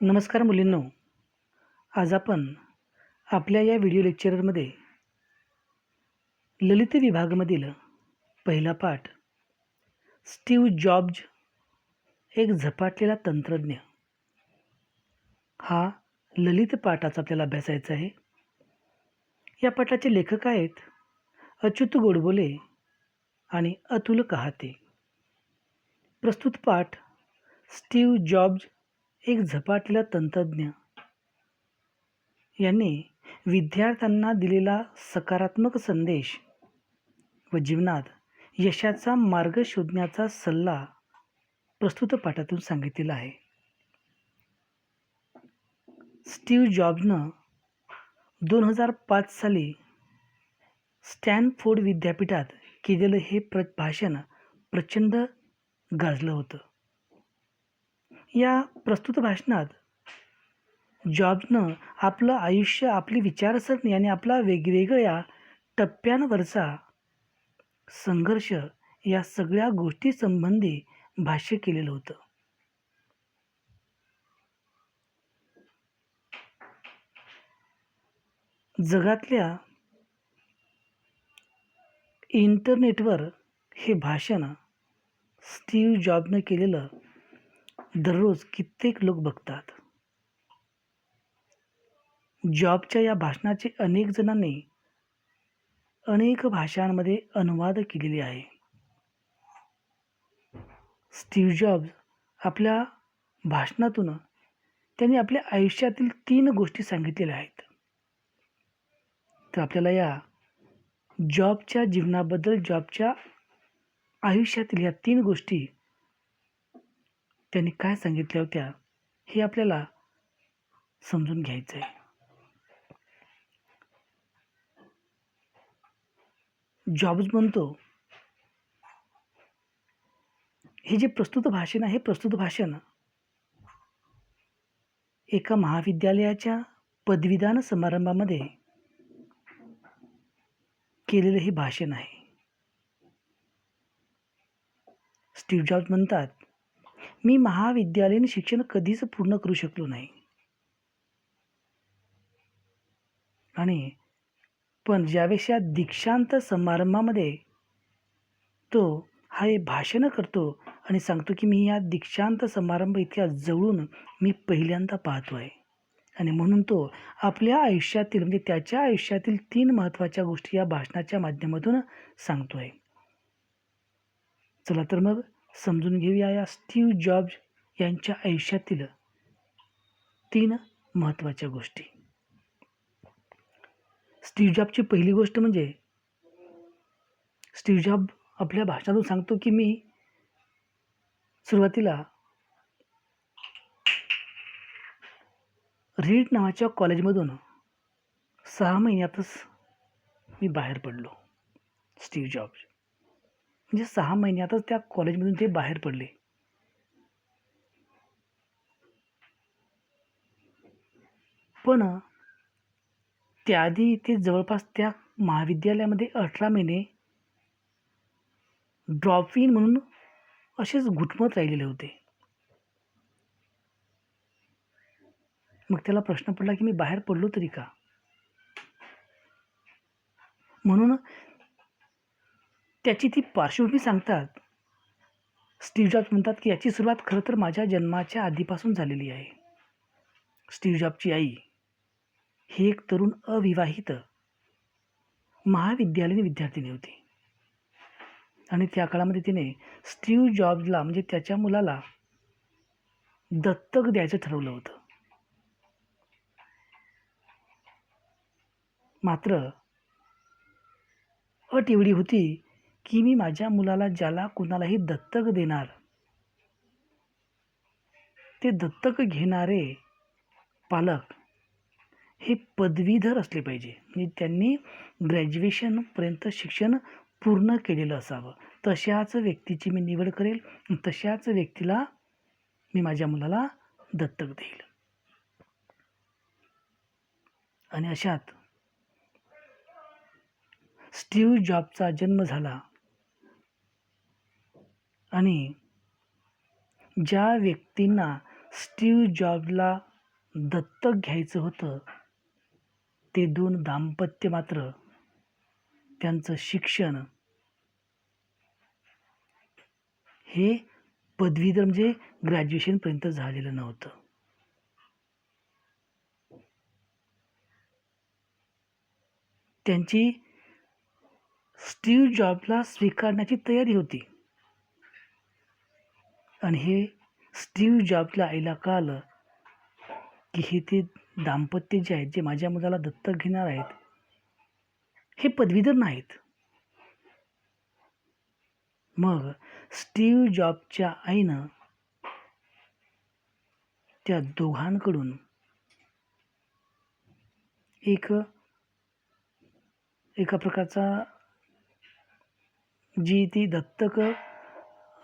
नमस्कार मुलींनो. आज आपण आपल्या या व्हिडिओ लेक्चरमध्ये ललित विभागामधील पहिला पाठ स्टीव जॉब्ज एक झपाटलेला तंत्रज्ञ हा ललित पाठाचा आपल्याला अभ्यासायचा आहे. या पाठाचे लेखक आहेत अच्युत गोडबोले आणि अतुल कहाते. प्रस्तुत पाठ स्टीव जॉब्ज एक झपाटलं तंत्रज्ञ. यांनी विद्यार्थ्यांना दिलेला सकारात्मक संदेश व जीवनात यशाचा मार्ग शोधण्याचा सल्ला प्रस्तुत पाठातून सांगितलेला आहे. स्टीव जॉबनं दोन हजार पाच साली स्टॅनफोर्ड विद्यापीठात केलेलं हे प्र भाषण प्रचंड गाजलं होतं. या प्रस्तुत भाषणात जॉब्सनं आपलं आयुष्य आपली विचारसरणी आणि आपला वेगवेगळ्या टप्प्यांवरचा संघर्ष या सगळ्या गोष्टीसंबंधी भाष्य केलेलं होतं. जगातल्या इंटरनेटवर हे भाषण स्टीव जॉबनं केलेलं दररोज कित्येक लोक बघतात. जॉबच्या या भाषणाचे अनेक जणांनी अनेक भाषांमध्ये अनुवाद केलेले आहे. स्टीव्ह जॉब्स आपल्या भाषणातून त्यांनी आपल्या आयुष्यातील तीन गोष्टी सांगितलेल्या आहेत. तर आपल्याला या जॉबच्या जीवनाबद्दल जॉबच्या आयुष्यातील या तीन गोष्टी त्यांनी काय सांगितल्या होत्या हे आपल्याला समजून घ्यायचं आहे जॉब्स म्हणतो हे जे प्रस्तुत भाषण आहे प्रस्तुत भाषण एका महाविद्यालयाच्या पदवीदान समारंभामध्ये केलेलं हे भाषण आहे. स्टीव जॉब्स म्हणतात मी महाविद्यालयीन शिक्षण कधीच पूर्ण करू शकलो नाही. आणि पण ज्यावेळेस या दीक्षांत समारंभामध्ये तो हा हे भाषणं करतो आणि सांगतो की मी या दीक्षांत समारंभ इतक्या जवळून मी पहिल्यांदा पाहतो आहे आणि म्हणून तो आपल्या आयुष्यातील म्हणजे त्याच्या आयुष्यातील तीन महत्त्वाच्या गोष्टी या भाषणाच्या माध्यमातून सांगतो आहे चला तर मग समजून घेऊया या स्टीव जॉब्ज यांच्या आयुष्यातील तीन महत्त्वाच्या गोष्टी. स्टीव जॉबची पहिली गोष्ट म्हणजे स्टीव जॉब आपल्या भाषणातून सांगतो की मी सुरुवातीला रीड नावाच्या कॉलेजमधून सहा महिन्यातच मी बाहेर पडलो स्टीव जॉब्स म्हणजे सहा महिन्यातच त्या कॉलेजमधून ते बाहेर पडले. पण त्याआधी ते जवळपास त्या महाविद्यालयामध्ये अठरा महिने ड्रॉप इन म्हणून असेच घुटमत राहिलेले होते. मग त्याला प्रश्न पडला की मी बाहेर पडलो तरी का? म्हणून त्याची ती पार्श्वभूमी सांगतात. स्टीव्ह जॉब्स म्हणतात की याची सुरुवात खरं तर माझ्या जन्माच्या आधीपासून झालेली आहे. स्टीव्ह जॉबची आई ही एक तरुण अविवाहित महाविद्यालयीन विद्यार्थिनी होती. आणि त्या काळामध्ये तिने स्टीव जॉब्सला म्हणजे त्याच्या मुलाला दत्तक द्यायचं ठरवलं होतं. मात्र अट एवढी होती की मी माझ्या मुलाला ज्याला कुणालाही दत्तक देणार ते दत्तक घेणारे पालक हे पदवीधर असले पाहिजे. म्हणजे त्यांनी ग्रॅज्युएशनपर्यंत शिक्षण पूर्ण केलेलं असावं. तशाच व्यक्तीची मी निवड करेल तशाच व्यक्तीला मी माझ्या मुलाला दत्तक देईल. आणि अशात स्टीव जॉबचा जन्म झाला. आणि ज्या व्यक्तींना स्टीव जॉबला दत्तक घ्यायचं होतं ते दोन दाम्पत्य मात्र त्यांचं शिक्षण हे पदवीधर म्हणजे ग्रॅज्युएशनपर्यंत झालेलं नव्हतं. त्यांची स्टीव जॉबला स्वीकारण्याची तयारी होती. आणि हे स्टीव जॉबच्या आईला कळलं की हे ते दाम्पत्य जे आहेत जे माझ्या मुलाला दत्तक घेणार आहेत हे पदवीधर नाहीत. मग स्टीव जॉबच्या आईनं त्या दोघांकडून एक एका प्रकारचा जी ती दत्तक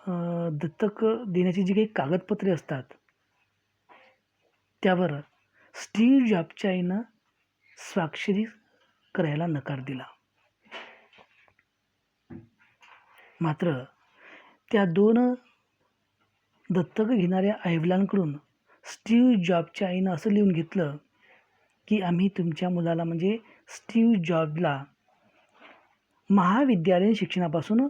दत्तक देण्याची जी काही कागदपत्रे असतात त्यावर स्टीव जॉबच्या आईनं स्वाक्षरी करायला नकार दिला. मात्र त्या दोन दत्तक घेणाऱ्या आईवलांकडून स्टीव जॉबच्या आईनं असं लिहून घेतलं की आम्ही तुमच्या मुलाला म्हणजे स्टीव जॉबला महाविद्यालयीन शिक्षणापासून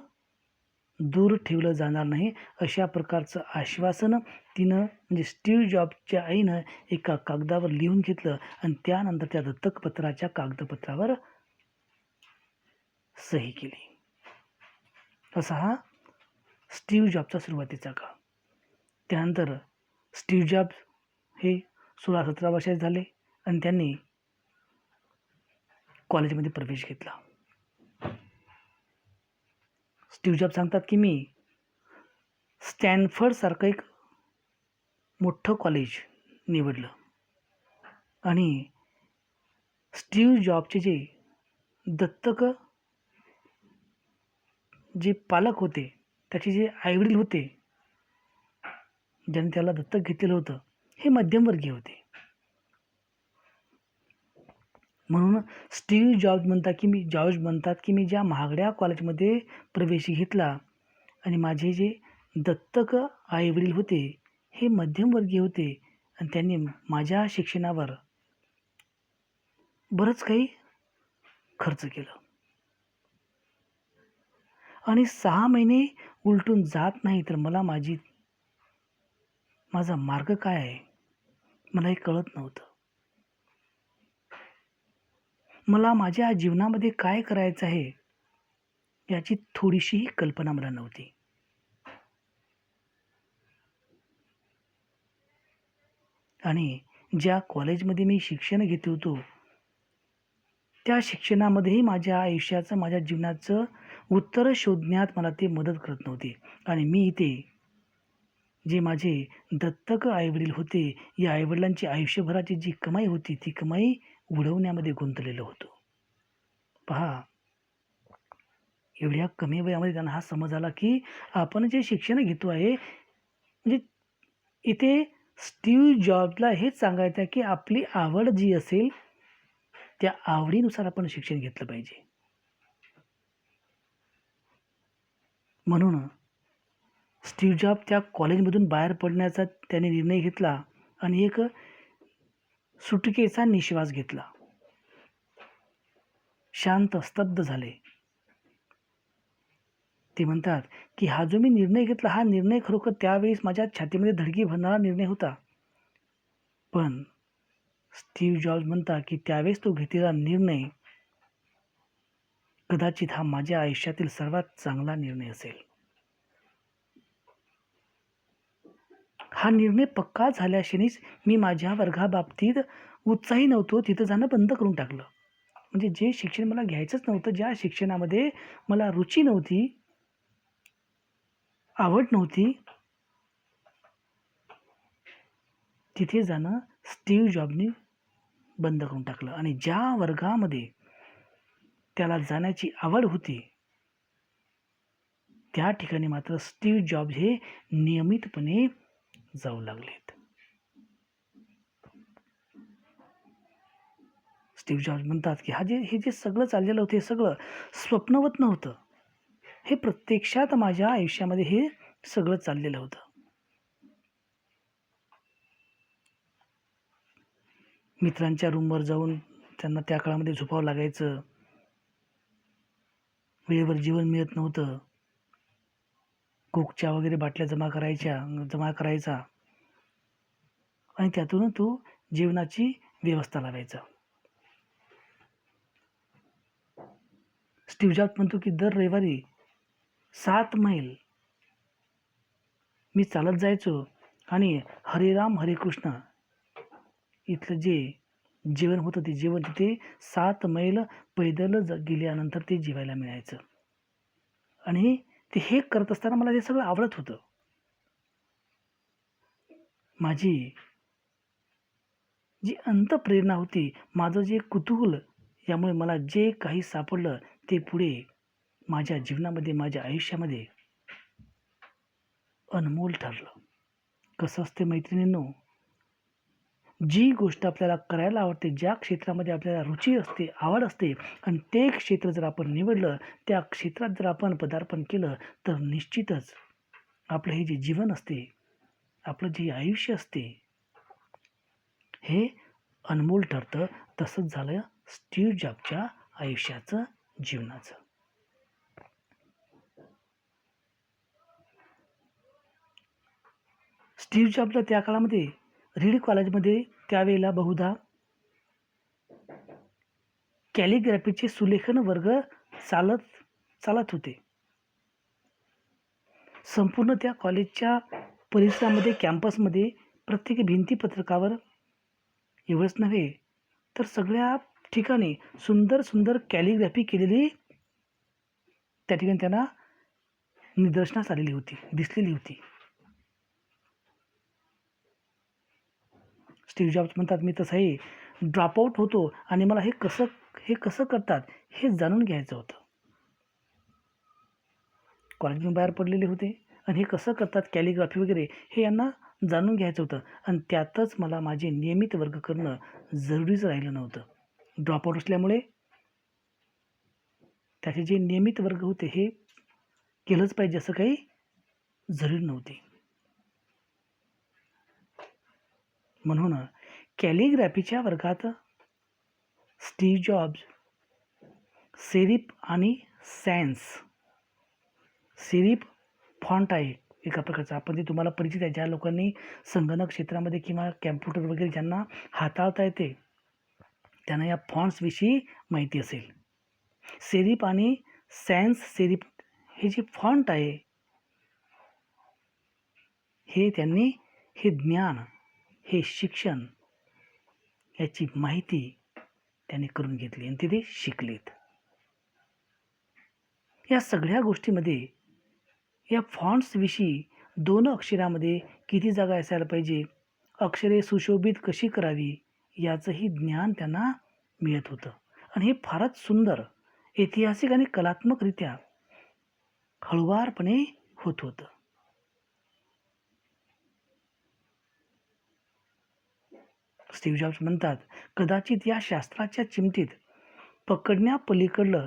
दूर ठेवलं जाणार नाही. अशा प्रकारचं आश्वासन तिनं म्हणजे स्टीव्ह जॉबच्या आईनं एका कागदावर लिहून घेतलं आणि त्यानंतर त्या दत्तकपत्राच्या कागदपत्रावर सही केली. असा हा स्टीव्ह जॉबचा सुरुवातीचा काळ. त्यानंतर स्टीव जॉब हे सोळा सतरा वर्षाचे झाले आणि त्यांनी कॉलेजमध्ये प्रवेश घेतला. स्टीव जॉब सांगतात की मी स्टॅनफर्डसारखं एक मोठं कॉलेज निवडलं. आणि स्टीव जॉबचे जे दत्तक जे पालक होते त्याचे जे आईवडील होते ज्यांनी त्याला दत्तक घेतलेलं होतं हे मध्यमवर्गीय होते. म्हणून स्टीव जॉब्ज म्हणतात की मी जॉर्ज म्हणतात की मी ज्या महागड्या कॉलेजमध्ये प्रवेश घेतला आणि माझे जे दत्तक आईवडील होते हे मध्यमवर्गीय होते आणि त्यांनी माझ्या शिक्षणावर बरंच काही खर्च केलं. आणि सहा महिने उलटून जात नाही तर मला माझी माझा मार्ग काय आहे? मला हे कळत नव्हतं. मला माझ्या जीवनामध्ये काय करायचं आहे याची थोडीशीही कल्पना मला नव्हती. आणि ज्या कॉलेजमध्ये मी शिक्षण घेत होतो त्या शिक्षणामध्येही माझ्या आयुष्याचं माझ्या जीवनाचं उत्तर शोधण्यात मला ते मदत करत नव्हते. आणि मी इथे जे माझे दत्तक आईवडील होते या आईवडिलांची आयुष्यभराची जी कमाई होती ती कमाई उडवण्यामध्ये गुंतलेलो होतो. पहा एवढ्या कमी वयामध्ये त्यांना हा समज आला की आपण जे शिक्षण घेतो आहे म्हणजे इथे स्टीव जॉबला हेच सांगायचं आहे की आपली आवड जी असेल त्या आवडीनुसार आपण शिक्षण घेतलं पाहिजे. म्हणून स्टीव जॉब त्या कॉलेजमधून बाहेर पडण्याचा त्याने निर्णय घेतला आणि एक सुटकेचा निश्वास घेतला. शांत स्तब्ध झाले. ते म्हणतात की हा जो मी निर्णय घेतला हा निर्णय खरोखर त्यावेळेस माझ्या छातीमध्ये धडकी भरणारा निर्णय होता. पण स्टीव जॉर्ज म्हणता की त्यावेळेस तो घेतलेला निर्णय कदाचित हा माझ्या आयुष्यातील सर्वात चांगला निर्णय असेल. हा निर्णय पक्का झाल्याक्षणीच मी माझ्या वर्गाबाबतीत उत्साही नव्हतो. तिथं जाणं बंद करून टाकलं. म्हणजे जे शिक्षण मला घ्यायचंच नव्हतं ज्या शिक्षणामध्ये मला रुची नव्हती आवड नव्हती तिथे जाणं स्टीव जॉबनी बंद करून टाकलं. आणि ज्या वर्गामध्ये त्याला जाण्याची आवड होती त्या ठिकाणी मात्र स्टीव जॉब हे नियमितपणे जाऊ लागलेत. स्टीव जॉर्ज म्हणतात की हा जे हे जे सगळं चाललेलं होतं हे सगळं स्वप्नवत नव्हतं. हे प्रत्यक्षात माझ्या आयुष्यामध्ये हे सगळं चाललेलं होतं. मित्रांच्या रूमवर जाऊन त्यांना त्या काळामध्ये झोपावं लागायचं. वेळेवर जेवण मिळत नव्हतं. कोकच्या वगैरे बाटल्या जमा करायच्या जमा करायचा. आणि त्यातून तो जेवणाची व्यवस्था लावायचा. स्टीव जॉब म्हणतो की दर रविवारी सात मैल मी चालत जायचो आणि हरिराम हरिकृष्ण कृष्ण इथलं जे जीवन होतं ते जेवण तिथे सात मैल पैदल ज गेल्यानंतर ते जेवायला मिळायचं. आणि ते हे करत असताना मला ते सगळं आवडत होतं. माझी जी अंतप्रेरणा होती माझं जे कुतूहल यामुळे मला जे काही सापडलं ते पुढे माझ्या जीवनामध्ये माझ्या आयुष्यामध्ये अनमोल ठरलं. कसं असते मैत्रिणींनो जी गोष्ट आपल्याला करायला आवडते ज्या क्षेत्रामध्ये आपल्याला रुची असते आवड असते आणि ते क्षेत्र जर आपण निवडलं त्या क्षेत्रात जर आपण पदार्पण केलं तर निश्चितच आपलं हे जे जीवन असते आपलं जे आयुष्य असते हे अनमोल ठरतं. तसंच झालं स्टीव जॉबच्या आयुष्याचं जीवनाचं. स्टीव जॉबला त्या काळामध्ये रीड कॉलेजमध्ये त्यावेळेला बहुधा. कॅलिग्राफीचे सुलेखन वर्ग चालत चालत होते. संपूर्ण त्या कॉलेजच्या परिसरामध्ये कॅम्पसमध्ये प्रत्येक भिंतीपत्रकावर एवढंच नव्हे तर सगळ्या ठिकाणी सुंदर सुंदर कॅलिग्राफी केलेली त्या ठिकाणी त्यांना निदर्शनास आलेली होती दिसलेली होती. स्टीव जॉब्स म्हणतात मी तसाही ड्रॉपआउट होतो आणि मला हे कसं हे कसं करतात हे जाणून घ्यायचं होतं. कॉलेजमधून बाहेर पडलेले होते आणि हे कसं करतात कॅलिग्राफी वगैरे हे यांना जाणून घ्यायचं होतं. आणि त्यातच मला माझे नियमित वर्ग करणं जरुरीच राहिलं नव्हतं. ड्रॉपआउट असल्यामुळे त्याचे जे नियमित वर्ग होते हे केलंच पाहिजे असं काही जरूरी नव्हते. म्हणून कॅलिग्राफीच्या वर्गात स्टीव जॉब्स सिरिप आणि सॅन्स सिरिप फॉन्ट आहे एका प्रकारचा. आपण ते तुम्हाला परिचित आहे ज्या लोकांनी संगणक क्षेत्रामध्ये किंवा कॅम्प्युटर वगैरे ज्यांना हाताळता येते त्यांना या फॉन्ट्सविषयी माहिती असेल. सेरिप आणि सॅन्स सेरिप हे जे फॉन्ट आहे हे त्यांनी हे ज्ञान हे शिक्षण याची माहिती त्यांनी करून घेतली आणि तिथे शिकलेत. या सगळ्या गोष्टीमध्ये या फॉन्ट्सविषयी दोन अक्षरामध्ये किती जागा असायला पाहिजे अक्षरे सुशोभित कशी करावी याचंही ज्ञान त्यांना मिळत होतं. आणि हे फारच सुंदर ऐतिहासिक आणि कलात्मकरित्या हळुवारपणे होत होतं. स्टीव्ह जॉब्स म्हणतात कदाचित या शास्त्राच्या चिमटीत पकडण्यापलीकडलं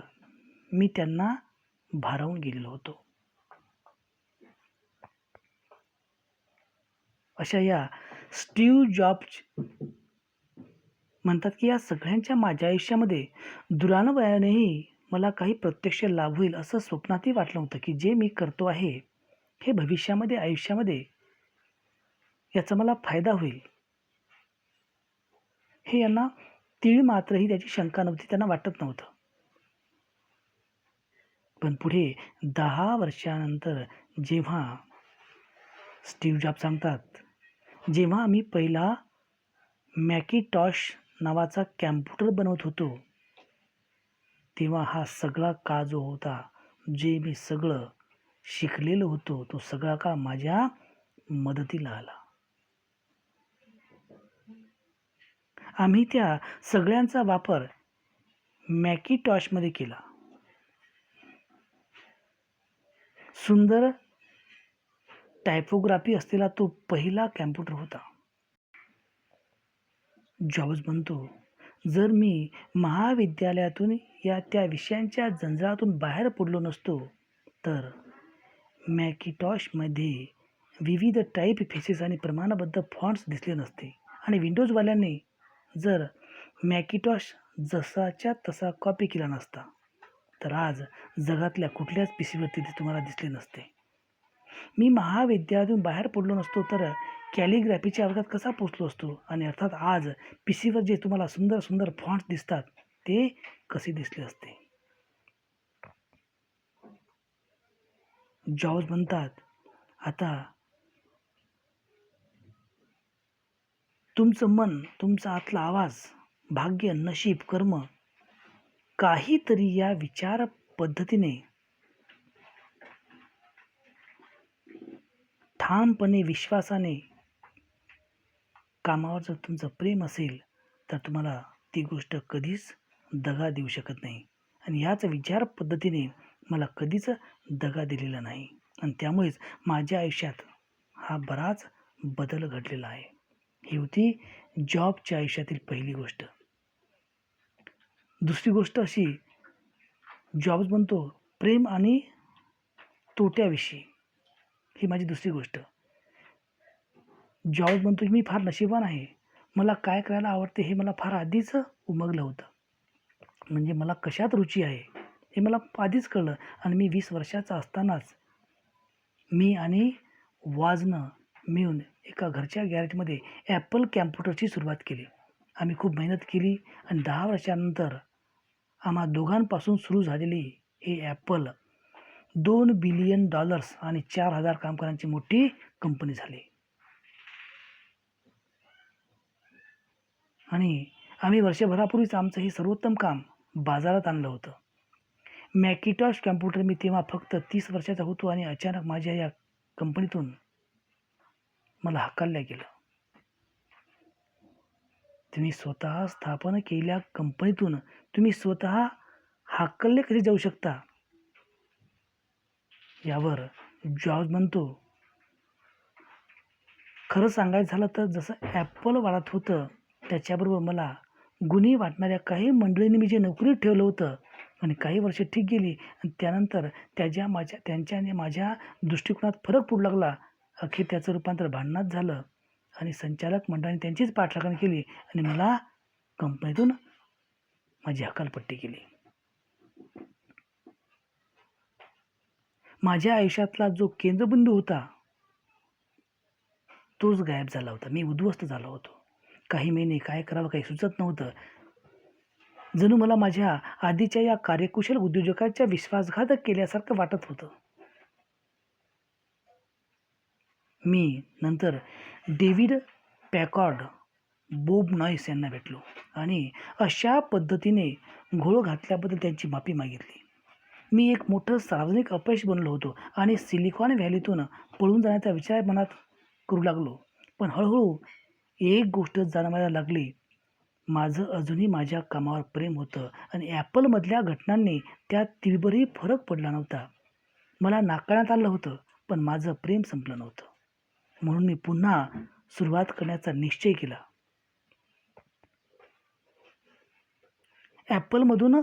मी त्यांना भारावून गेलेलो होतो. अशा या स्टीव्ह जॉब्स म्हणतात की या सगळ्यांच्या माझ्या आयुष्यामध्ये दुरानुभयानेही मला काही प्रत्यक्ष लाभ होईल असं स्वप्नातही वाटलं होतं की जे मी करतो आहे हे भविष्यामध्ये आयुष्यामध्ये याचा मला फायदा होईल. हे यांना तीळ मात्रही त्याची शंका नव्हती त्यांना वाटत नव्हतं. पण पुढे दहा वर्षानंतर जेव्हा स्टीव्ह जॉब सांगतात जेव्हा आम्ही पहिला मॅकीटॉश नावाचा कॅम्प्युटर बनवत होतो तेव्हा हा सगळा काळ जो होता जे मी सगळं शिकलेलो होतो तो सगळा काळ माझ्या मदतीला आला. आम्ही त्या सगळ्यांचा वापर मॅकीटॉशमध्ये केला. सुंदर टायपोग्राफी असलेला तो पहिला कॅम्प्युटर होता. जॉब्स म्हणतो जर मी महाविद्यालयातून या त्या विषयांच्या जंजाळातून बाहेर पडलो नसतो तर मॅकिटॉशमध्ये विविध टाईप फेसेस आणि प्रमाणबद्ध फॉन्ट्स दिसले नसते आणि विंडोजवाल्यांनी जर मॅकिटॉश जसाच्या तसा कॉपी केला नसता तर आज जगातल्या कुठल्याच पिशीवरती ते तुम्हाला दिसले नसते. मी महाविद्यालयातून बाहेर पडलो नसतो तर कॅलिग्राफीच्या वर्गात कसा पोचलो असतो? आणि अर्थात आज पिशीवर जे तुम्हाला सुंदर सुंदर फॉन्ट्स दिसतात ते कसे दिसले असते? जॉर्ज म्हणतात आता तुमचं मन तुमचा आतला आवाज भाग्य नशीब कर्म काहीतरी या विचार पद्धतीने ठामपणे विश्वासाने कामावर जर तुमचं प्रेम असेल तर तुम्हाला ती गोष्ट कधीच दगा देऊ शकत नाही. आणि ह्याच विचार पद्धतीने मला कधीच दगा दिलेला नाही. आणि त्यामुळेच माझ्या आयुष्यात हा बराच बदल घडलेला आहे. ही होती जॉबच्या आयुष्यातील पहिली गोष्ट. दुसरी गोष्ट अशी जॉब्स म्हणतो प्रेम आणि तोट्याविषयी. ही माझी दुसरी गोष्ट. जॉब म्हणतो की मी फार नशिबान आहे. मला काय करायला आवडते हे मला फार आधीच उमगलं होतं. म्हणजे मला कशात रुची आहे हे मला आधीच कळलं. आणि मी वीस वर्षाचा असतानाच मी आणि वाजनं मिळून एका घरच्या गॅरेजमध्ये ॲपल कॅम्प्युटरची सुरुवात केली. आम्ही खूप मेहनत केली आणि दहा वर्षानंतर आम्हा दोघांपासून सुरू झालेली हे ॲपल दोन बिलियन डॉलर्स आणि चार हजार कामगारांची मोठी कंपनी झाली. आणि आम्ही वर्षभरापूर्वीच आमचं हे सर्वोत्तम काम बाजारात आणलं होतं. मॅकिटॉश कॅम्प्युटर मी तेव्हा फक्त तीस वर्षाचा होतो आणि अचानक माझ्या या कंपनीतून मला हकलल्या गेलं. तुम्ही स्वतः स्थापन केलेल्या कंपनीतून तुम्ही स्वतः हाकलले कसे जाऊ शकता? यावर जॉर्ज म्हणतो खरं सांगायचं झालं तर जसं ॲपल वाढत होतं त्याच्याबरोबर मला गुन्हे वाटणाऱ्या काही मंडळींनी मी जे नोकरीत ठेवलं होतं आणि काही वर्ष ठीक गेली आणि त्यानंतर त्याच्या माझ्या त्यांच्या आणि माझ्या दृष्टिकोनात फरक पडू लागला अखेर त्याचं रूपांतर भांडणात झालं आणि संचालक मंडळाने त्यांचीच पाठलागण केली आणि मला कंपनीतून माझी हकालपट्टी केली. माझ्या आयुष्यातला जो केंद्रबिंदू होता तोच गायब झाला होता. मी उद्ध्वस्त झालो होतो. काही महिने काय करावं काही सुचत नव्हतं. जणू मला माझ्या आधीच्या या कार्यकुशल उद्योजकाच्या विश्वासघातक केल्यासारखं वाटत होतं. मी नंतर डेव्हिड पॅकॉर्ड बोब नॉईस यांना भेटलो आणि अशा पद्धतीने घोळ घातल्याबद्दल त्यांची माफी मागितली. मी एक मोठं सार्वजनिक अपयश बनलो होतो आणि सिलिकॉन व्हॅलीतून पळून जाण्याचा विचार मनात करू लागलो. पण हळूहळू एक गोष्ट जाणवायला लागली. माझं अजूनही माझ्या कामावर प्रेम होतं आणि ॲपलमधल्या घटनांनी त्यात तिळभरही फरक पडला नव्हता. मला नाकारण्यात आलं होतं पण माझं प्रेम संपलं नव्हतं. म्हणून मी पुन्हा सुरुवात करण्याचा निश्चय केला. ॲपलमधून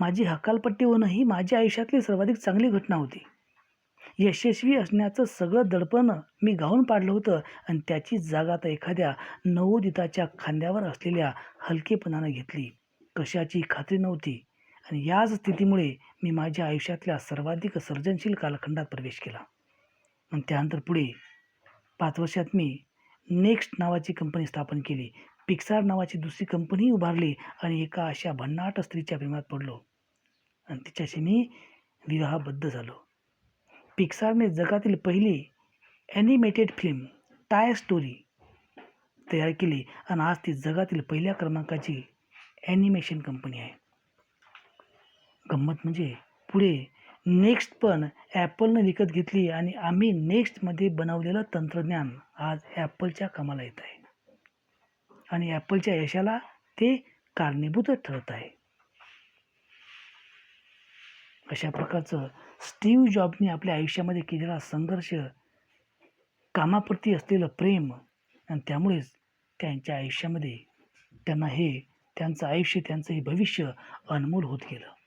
माझी हकालपट्टी होणं ही माझ्या आयुष्यातली सर्वाधिक चांगली घटना होती. यशस्वी असण्याचं सगळं दडपण मी गाऊन पाडलं होतं आणि त्याची जागा आता एखाद्या नवोदिताच्या खांद्यावर असलेल्या हलकेपणानं घेतली. कशाची खात्री नव्हती आणि याच स्थितीमुळे मी माझ्या आयुष्यातल्या सर्वाधिक सर्जनशील कालखंडात प्रवेश केला. आणि त्यानंतर पुढे पाच वर्षात मी नेक्स्ट नावाची कंपनी स्थापन केली. पिक्सार नावाची दुसरी कंपनी उभारली आणि एका अशा भन्नाट स्त्रीच्या प्रेमात पडलो. आणि तिच्याशी मी विवाहबद्ध झालो. पिक्सारने जगातील पहिली ॲनिमेटेड फिल्म टाय स्टोरी तयार केली आणि आज ती जगातील पहिल्या क्रमांकाची ॲनिमेशन कंपनी आहे. गंमत म्हणजे पुढे नेक्स्ट पण ॲपलनं विकत घेतली आणि आम्ही नेक्स्टमध्ये बनवलेलं तंत्रज्ञान आज ॲपलच्या कामाला येत आहे. आणि ॲपलच्या यशाला ते कारणीभूतच ठरत आहे. अशा प्रकारचं स्टीव्ह जॉबने आपल्या आयुष्यामध्ये केलेला संघर्ष कामाप्रती असलेलं प्रेम आणि त्यामुळेच त्यांच्या आयुष्यामध्ये त्यांना हे त्यांचं आयुष्य त्यांचं हे भविष्य अनमोल होत गेलं.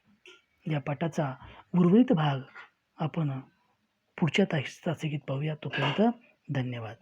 या पाठाचा उर्वरित भाग आपण पुढच्या तास तासिकेत पाहूया. तोपर्यंत धन्यवाद.